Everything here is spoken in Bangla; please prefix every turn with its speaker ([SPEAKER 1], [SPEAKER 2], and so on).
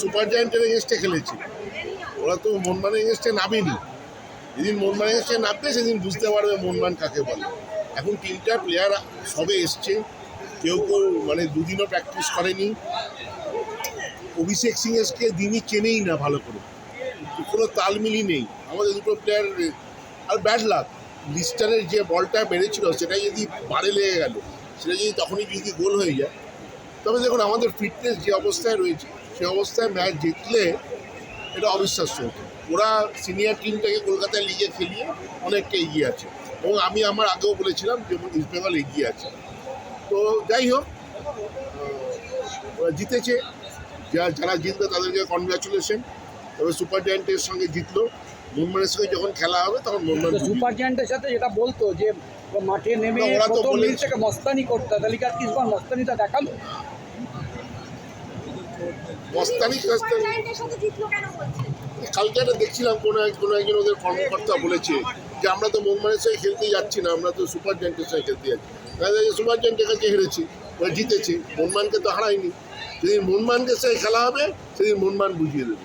[SPEAKER 1] সুপার জায়েন্টের ওরা তো নামেনি। যেদিন নামবে, সেদিন বুঝতে পারবে কাকে বলে। এখন তিনটা প্লেয়ার সবে এসছে, কেউ কেউ মানে দুদিনও প্র্যাকটিস করেনি। অভিষেক সিং এসকে দিনই চেনেই না ভালো করে। কোনো তালমিলই নেই। আমাদের দুটো প্লেয়ার আর ব্যাড লাক লিস্টারের যে বলটা বেড়েছিল, সেটা যদি বারে লেগে গেল, সেটা যদি তখনই যদি গোল হয়ে যায়, তবে দেখুন আমাদের ফিটনেস যে অবস্থায় রয়েছে সে অবস্থায় ম্যাচ জিতলে এটা অবিশ্বাস্য হতো। ওরা সিনিয়র টিমটাকে কলকাতায় লিগে খেলিয়ে অনেকটা এগিয়ে আছে। এবং আমি আমার আগেও বলেছিলাম যে ইস্ট বেঙ্গল এগিয়ে আছে। তো যাই হোক ওরা জিতেছে। যা যারা জিতবে তাদেরকে কনগ্রাচুলেশন তবে সুপার জায়েন্টের সঙ্গে জিতলো। মুম্বাইয়ের সঙ্গে যখন খেলা হবে তখন মুম্বাই
[SPEAKER 2] সুপার জায়ান্টের সাথে যেটা বলতো যে মাঠে নেমে
[SPEAKER 1] ওরা তো
[SPEAKER 2] প্রথম মিনিট থেকে মস্তানি করতে তালিকা কি তোমার মস্তানিটা দেখাল?
[SPEAKER 1] মস্তানি কাস্তানি কালকে একটা দেখছিলাম কোনো এক কোনো একজন ওদের কর্মকর্তা বলেছে যে আমরা তো মুম্বাইয়ের সঙ্গে খেলতে যাচ্ছি না আমরা তো সুপার জয়েন্টের সঙ্গে খেলতে যাচ্ছি। সুপার জয়েন্টের কাছে হেরেছি জিতেছি মনমানকে তো হারায়নি। যেদিন মনমানকে সঙ্গে খেলা হবে সেদিন মনমান বুঝিয়ে দেবে।